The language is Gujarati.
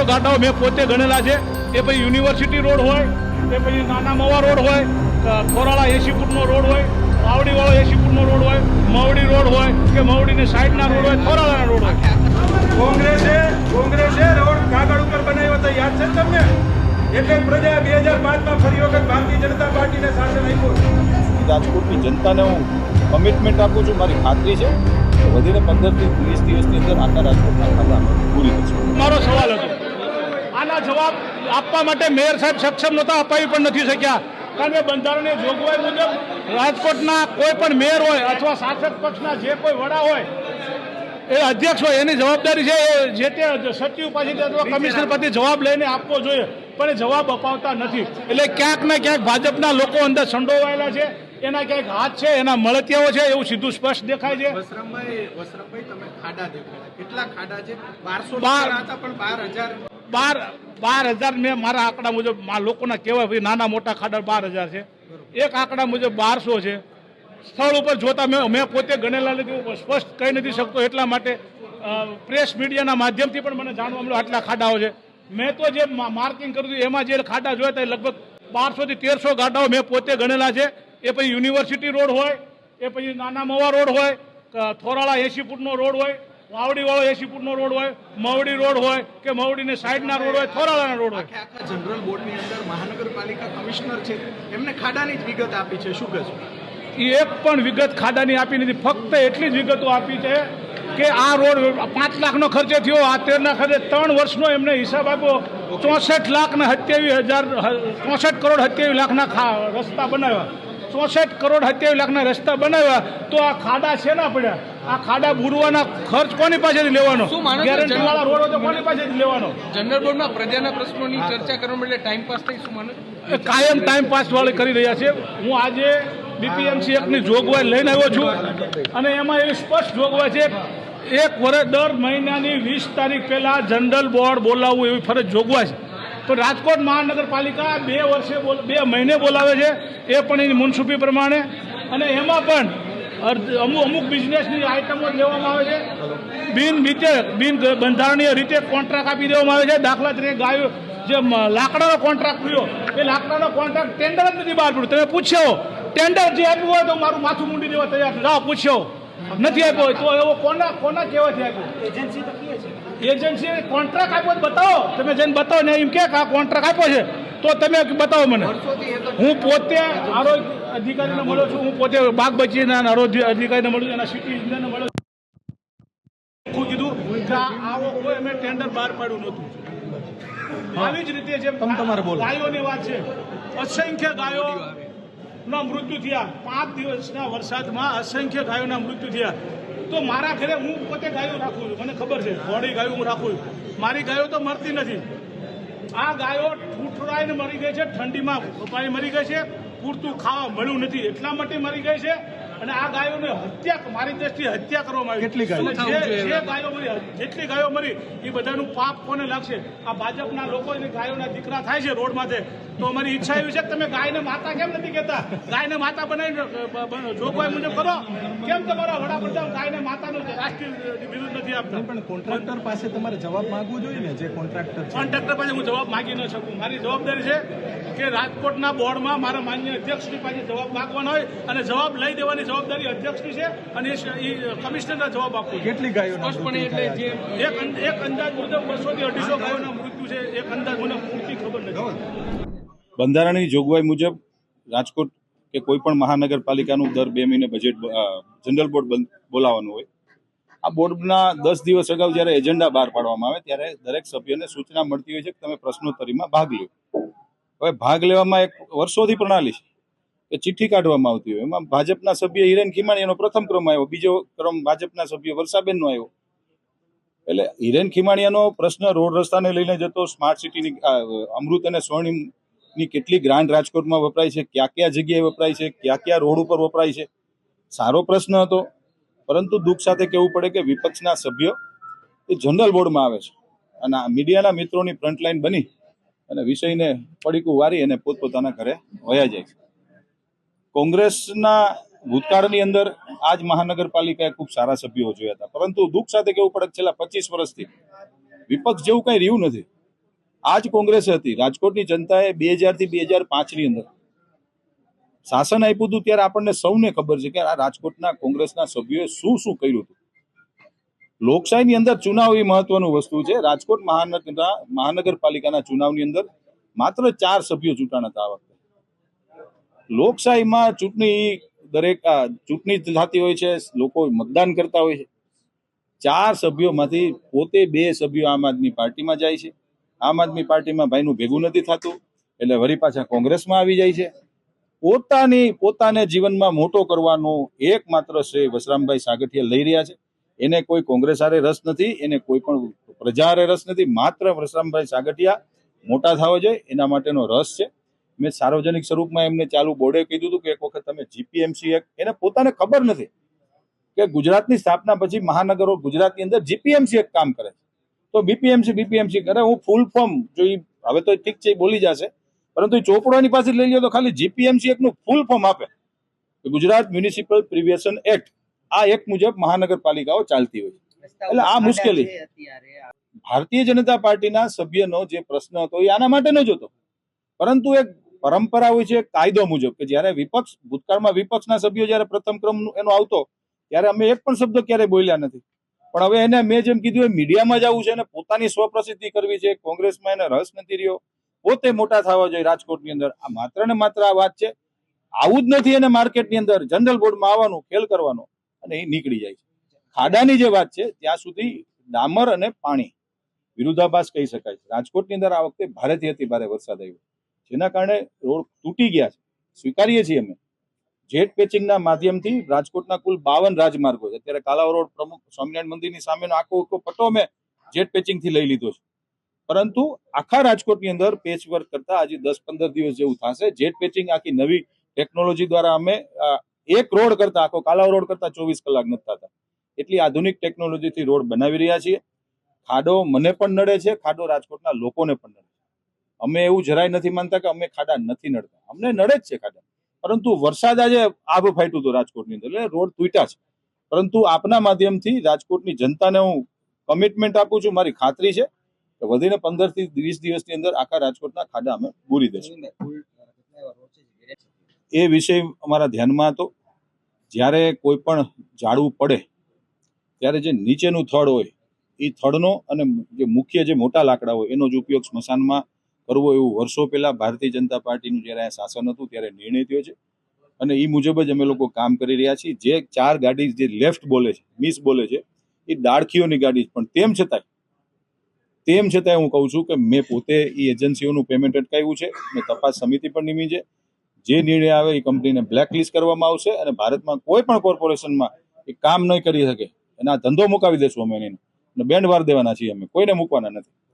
બારસો ગાડાઓ મેં પોતે ગણેલા છે. એ પછી યુનિવર્સિટી રોડ હોય એ પછી નાના મવા રોડ હોય ખોરાળા એસી ફૂટનો રોડ હોય વાવડીવાળો એસી ફૂટનો રોડ હોય મવડી રોડ હોય કે મવડીની સાઈડના રોડ હોય ખોરાળાના રોડ હોય. કોંગ્રેસે કોંગ્રેસે રોડ કાગળ ઉપર બનાવ્યો હતો યાદ છે તમને? એટલે પ્રજા બે હજાર પાંચમાં ફરી વખત ભારતીય જનતા પાર્ટીને સાથે નહીં રાજકોટની જનતાને હું કમિટમેન્ટ આપું છું મારી ખાતરી છે. કે વધીને પંદરથી વીસ દિવસની અંદર આખા રાજકોટના ખાતા પૂરી થશે. મારો સવાલ હતો. આના જવાબ આપવા માટે મેયર સાહેબ સક્ષમ નહોતા અપાવી પણ નથી શક્યા. કારણ કે બંધારણીય જોગવાઈ મુજબ રાજકોટના કોઈ પણ મેયર હોય અથવા શાસક પક્ષના જે કોઈ વડા હોય એ અધ્યક્ષ હોય એની જવાબદારી છે એ જે તે સચિવ પાસેથી અથવા કમિશનર પાસેથી જવાબ લઈને આપવો જોઈએ પણ એ જવાબ અપાવતા નથી. એટલે ક્યાંક ને ક્યાંક ભાજપના લોકો અંદર સંડોવાયેલા છે એના ક્યાંક હાથ છે એના મળતિયાઓ છે એવું સીધું સ્પષ્ટ દેખાય છે. વસરામભાઈ વસરામભાઈ તમે ખાડા દેખાડા કેટલા ખાડા છે? બારસો બાર. હતા પણ બાર હજાર બાર બાર હજાર મેં મારા આંકડા મુજબ લોકોના કહેવાય ભાઈ નાના મોટા ખાડા બાર હજાર છે. એક આંકડા મુજબ બારસો છે. સ્થળ ઉપર જોતા મેં મેં પોતે ગણેલા નથી સ્પષ્ટ કહી નથી શકતો એટલા માટે પ્રેસ મીડિયાના માધ્યમથી પણ મને જાણવા મળ્યું આટલા ખાડાઓ છે. મેં તો જે માર્કિંગ કર્યું હતું, એમાં જે ખાડા જોયા હતા લગભગ બારસો થી તેરસો ખાડાઓ મેં પોતે ગણેલા છે. એ પછી યુનિવર્સિટી રોડ હોય, એ પછી નાના મવા રોડ હોય થોરાળા એસી ફૂટનો રોડ હોય વાવડીવાળો એસી ફૂટનો રોડ હોય મવડી રોડ હોય કે મવડીની સાઈડના રોડ હોય થોરાળાના રોડ હોય. આખા જનરલ બોર્ડની અંદર મહાનગરપાલિકા કમિશનર છે. એમને ખાડાની જ વિગત આપી છે. શું કહેશો? એ એક પણ વિગત ખાડાની આપી નથી. ફક્ત એટલી જ વિગતો આપી છે કે આ રોડ પાંચ લાખનો ખર્ચે થયો આ તેરના ખર્ચે ત્રણ વર્ષનો એમને હિસાબ આપ્યો. ચોસઠ લાખ ને સત્યાવીસ હજાર ચોસઠ કરોડ સત્યાવીસ લાખના રસ્તા બનાવ્યા. ચોસઠ કરોડ સત્યાવીસ લાખના રસ્તા બનાવ્યા. તો આ ખાડા શેના પડ્યા? આ ખાડા બુરવાના ખર્ચ કોની પાસેથી લેવાનો? શું માનો છો? ગેરંટી વાળા રોડ હોય તો કોની પાસેથી લેવાનો? જનરલ બોર્ડમાં પ્રજાના પ્રશ્નોની ચર્ચા કરવા માટે ટાઈમ પાસ થઈ શું માનો કાયમ ટાઈમ પાસ વાળી કરી રહ્યા છે. હું આજે બીપીએમસી એકની જોગવાઈ લઈને આવ્યો છું. અને એમાં એવી સ્પષ્ટ જોગવાઈ છે એક વર્ષ દર મહિનાની વીસ તારીખ પહેલા જનરલ બોર્ડ બોલાવવું એવી ફરજ જોગવાઈ છે. તો રાજકોટ મહાનગરપાલિકા બે વર્ષે બે મહિને બોલાવે છે. એ પણ એની મુનસુફી પ્રમાણે. અને એમાં પણ અર્ધ- અમુક અમુક બિઝનેસની આઇટમો લેવામાં આવે છે. બિન રીતે બિન બંધારણીય રીતે કોન્ટ્રાક્ટ આપી દેવામાં આવે છે. દાખલા તરીકે ગાયો જે લાકડાનો કોન્ટ્રાક્ટ થયો એ લાકડાનો કોન્ટ્રાક્ટ ટેન્ડર જ નથી બહાર પડ્યું. તમે પૂછ્યો ટેન્ડર જે આપ્યું હોય તો મારું માથું મૂંડી દેવા તૈયાર છે. જાઓ પૂછ્યો. નથી આપ્યો હોય તો એવો કોના કોના કહેવાથી આપ્યો? એજન્સી તો છે. એજન્સીએ કોન્ટ્રાક્ટ આપ્યો બતાવો. તમે જઈને બતાવો ને એમ કે આ કોન્ટ્રાક્ટ આપ્યો છે. તો તમે બતાવો મને. હું પોતે આરોગ્ય અધિકારીને મળ્યો છું હું પોતે બાગ બચીના આરોગ્ય અધિકારીને મળ્યો છું એના સિટી ઇન્જિનિયરને મળ્યો છું. કીધું કે આવો કોઈ અમે ટેન્ડર બહાર પાડ્યું નહોતું. આવી જ રીતે જેમ ગાયોની વાત છે. અસંખ્ય ગાયો ના મૃત્યુ થયા. પાંચ દિવસના વરસાદમાં અસંખ્ય ગાયોના મૃત્યુ થયા. તો મારા ઘરે હું પોતે ગાયો રાખું છું મને ખબર છે. ઘોડી ગાયો હું રાખું છું. મારી ગાયો તો મરતી નથી. આ ગાયો ઠૂઠરાઈને મરી ગઈ છે, ઠંડીમાં પાણી મરી ગઈ છે, પૂરતું ખાવા મળ્યું નથી, એટલા માટે મરી ગઈ છે. અને આ ગાયોને હત્યા મારી દ્રષ્ટિએ હત્યા કરવામાં આવી. કેટલી ગાયો? જે ગાયો મરી જેટલી ગાયો મરી એ બધાનું પાપ કોને લાગશે? આ ભાજપના લોકો ગાયોના દીકરા થાય છે રોડ માથે. તો અમારી ઈચ્છા એવી છે કે તમે ગાયને માતા કેમ નથી કહેતા? ગાયને માતા બનાવીને અ, બ- બ- જોગવાઈ મુજબ કરો. કેમ તમારા વડાપ્રધાન ગાયને માતાનું રાષ્ટ્રીય વિરુદ્ધ નથી આપતા? પણ કોન્ટ્રાક્ટર પાસે તમારે જવાબ માંગવો જોઈએ ને જે કોન્ટ્રાક્ટર છે? કોન્ટ્રાક્ટર પાસે હું જવાબ માગી ન શકું. મારી જવાબદારી છે કે રાજકોટના બોર્ડમાં મારા માન્ય અધ્યક્ષની પાસે જવાબ માગવાનો હોય અને જવાબ લઈ દેવાની જવાબદારી અધ્યક્ષની છે અને એ કમિશનરને જવાબ આપવો કેટલી ગાયો સ્પષ્ટપણે એટલે જે એક એક અંદાજ મુજબ બસો થી અઢીસો ગાયોના મૃત્યુ છે એક અંદાજ મને પૂરતી ખબર નથી. બંધારણની જોગવાઈ મુજબ રાજકોટ કે કોઈ પણ મહાનગરપાલિકાનું દર બે મહિને બજેટ જનરલ બોર્ડ બોલાવવાનું હોય. આ બોર્ડના દસ દિવસ અગાઉ જ્યારે એજન્ડા બહાર પાડવામાં આવે ત્યારે દરેક સભ્યને સૂચના મળતી હોય છે કે તમે પ્રશ્નોત્તરીમાં ભાગ લો હવે ભાગ લેવામાં એક વર્ષોથી પ્રણાલી છે. કે ચિઠ્ઠી કાઢવામાં આવતી હોય. એમાં ભાજપના સભ્ય હિરેન ખીમાણીનો પ્રથમ ક્રમ આવ્યો. બીજો ક્રમ ભાજપના સભ્ય વર્ષાબેનનો આવ્યો. એટલે હિરેન ખીમાણીયાનો પ્રશ્ન રોડ રસ્તાને લઈને જતો, સ્માર્ટ સિટીની અમૃત અને સ્વર્ણિમની કેટલી ગ્રાન્ડ રાજકોટમાં વપરાય છે, ક્યાં ક્યાં જગ્યાએ વપરાય છે, ક્યાં ક્યાં રોડ ઉપર વપરાય છે? સારો પ્રશ્ન હતો. પરંતુ દુઃખ સાથે કહેવું પડે કે વિપક્ષના સભ્યો એ જનરલ બોર્ડમાં આવે છે. અને આ મીડિયાના મિત્રોની ફ્રન્ટલાઈન બની અને વિષયને પડીકું વારી અને પોતપોતાના ઘરે વયા જાય છે. કોંગ્રેસના ભૂતકાળની અંદર આજ મહાનગરપાલિકાએ ખૂબ સારા સભ્યો જોયા હતા. પરંતુ દુઃખ સાથે કહેવું પડે છેલ્લા પચીસ વર્ષથી વિપક્ષ જેવું કઈ રહ્યું નથી. આ જ કોંગ્રેસ હતી. રાજકોટની જનતાએ બે હજારથી બે હજાર પાંચની અંદર શાસન આપ્યું હતું ત્યારે આપણને સૌને ખબર છે કે આ રાજકોટના કોંગ્રેસના સભ્યોએ શું શું કર્યું હતું. લોકશાહીની અંદર ચુનાવ એ મહત્વનું વસ્તુ છે. રાજકોટ મહાનગરના મહાનગરપાલિકાના ચુનાવની અંદર માત્ર ચાર સભ્યો ચૂંટાણા હતા લોકશાહીમાં ચૂંટણી દરેક ચૂંટણી થતી હોય છે, લોકો મતદાન કરતા હોય છે. ચાર સભ્યોમાંથી પોતે બે સભ્યો આમ આદમી પાર્ટીમાં જાય છે. આમ આદમી પાર્ટીમાં ભાઈનું ભેગું નથી થતું, એટલે વળી પાછા કોંગ્રેસમાં આવી જાય છે. પોતાની, પોતાને જીવનમાં મોટો કરવાનો એકમાત્ર શ્રેય વસરામભાઈ સાગઠિયા લઈ રહ્યા છે. એને કોઈ કોંગ્રેસ હારે રસ નથી, એને કોઈ પણ પ્રજા હારે રસ નથી. માત્ર વસરામભાઈ સાગઠિયા મોટા થવા જોઈએ, એના માટેનો રસ છે. મેં સાર્વજનિક સ્વરૂપમાં એમને ચાલુ બોર્ડે કીધું હતું કે એક વખત તમે જીપીએમસી એક્ટ એને પોતાને ખબર નથી કે ગુજરાતની સ્થાપના પછી મહાનગરો ગુજરાતની અંદર જીપીએમસી એક કામ કરે છે. તો બીપીએમસી બીપીએમસી કરે, હું ફૂલ ફોર્મ જો હવે તો ઠીક છે એ બોલી જશે, પરંતુ ચોપડોની પાસે લઈ લો તો ખાલી જીપીએમસી એકનું ફૂલ ફોર્મ આપે. ગુજરાત મ્યુનિસિપલ પ્રિવિએશન એક્ટ આ એક મુજબ મહાનગરપાલિકાઓ ચાલતી હોય એટલે આ મુશ્કેલી ભારતીય જનતા પાર્ટીના સભ્યનો જે પ્રશ્ન હતો એ આના માટેનો જ હતો પરંતુ એક પરંપરા હોય છે, કાયદો મુજબ કે જ્યારે વિપક્ષ, ભૂતકાળમાં વિપક્ષના સભ્યો જ્યારે પ્રથમ ક્રમ એનો આવતો, ત્યારે અમે એક પણ શબ્દ ક્યારેય બોલ્યા નથી. પણ હવે એને મેં જેમ કીધું એ મીડિયામાં જવું છે અને પોતાની સ્વપ્રસિદ્ધિ કરવી છે, કોંગ્રેસમાં એને રસ નથી રહ્યો, પોતે મોટા થવા જોઈએ રાજકોટની અંદર. આ માત્ર ને માત્ર આ વાત છે. આવું જ નથી એને માર્કેટની અંદર, જનરલ બોર્ડમાં આવવાનું, ખેલ કરવાનો, અને એ નીકળી જાય છે. ખાડાની જે વાત છે, ત્યાં સુધી ડામર અને પાણી વિરુદ્ધાભાસ કહી શકાય છે. રાજકોટની અંદર આ વખતે ભારેથી અતિ ભારે વરસાદ આવ્યો. જેના કારણે રોડ તૂટી ગયા છે. સ્વીકારીએ છીએ અમે. જેટ પેચિંગના માધ્યમથી રાજકોટના કુલ બાવન રાજમાર્ગો છે. અત્યારે કાલાવ રોડ પ્રમુખ સ્વામિનારાયણ મંદિરની સામેનો આખો આખો પટ્ટો અમે જેટ પેચિંગથી લઈ લીધો છે. પરંતુ આખા રાજકોટની અંદર પેચ વર્ક કરતા આજે દસ પંદર દિવસ જેવું થશે. જેટ પેચિંગ આખી નવી ટેકનોલોજી દ્વારા અમે એક રોડ કરતા, આખો કાલાવ રોડ કરતા ચોવીસ કલાક નથી થતા એટલી આધુનિક ટેકનોલોજીથી રોડ બનાવી રહ્યા છીએ. ખાડો મને પણ નડે છે, ખાડો રાજકોટના લોકોને પણ નડે છે. અમે એવું જરાય નથી માનતા કે અમે ખાડા નથી નડતા. અમને નડે જ છે ખાડા. પરંતુ વરસાદ આજે આભ ફાટ્યું હતું રાજકોટની અંદર. એટલે રોડ તૂટ્યા છે. પરંતુ આપના માધ્યમથી રાજકોટની જનતાને હું કમિટમેન્ટ આપું છું. મારી ખાતરી છે કે વધીને પંદરથી વીસ દિવસની અંદર આખા રાજકોટના ખાડા અમે પૂરી દઈશું એ વિષય અમારા ધ્યાનમાં હતો. જ્યારે કોઈ પણ ઝાડવું પડે ત્યારે જે નીચેનું થડ હોય એ થડનો અને જે મુખ્ય જે મોટા લાકડા હોય એનો જ ઉપયોગ સ્મશાનમાં કરવો એવું વર્ષો પહેલા ભારતીય જનતા પાર્ટીનું જ્યારે આ શાસન હતું ત્યારે નિર્ણય થયો છે. અને એ મુજબ જ અમે લોકો કામ કરી રહ્યા છીએ. જે ચાર ગાડી જે લેફ્ટ બોલે છે મિસ બોલે છે, એ ડાળખીઓની ગાડી પણ તેમ છતાંય તેમ છતાંય હું કહું છું કે મેં પોતે એ એજન્સીઓનું પેમેન્ટ અટકાવ્યું છે. મેં તપાસ સમિતિ પણ નિમી છે. જે નિર્ણય આવે એ કંપનીને બ્લેકલિસ્ટ કરવામાં આવશે અને ભારતમાં કોઈ પણ કોર્પોરેશનમાં એ કામ નહીં કરી શકે. એના ધંધો મુકાવી દેશું અમે એને. બેન્ડ વાર દેવાના છીએ અમે. કોઈને મૂકવાના નથી.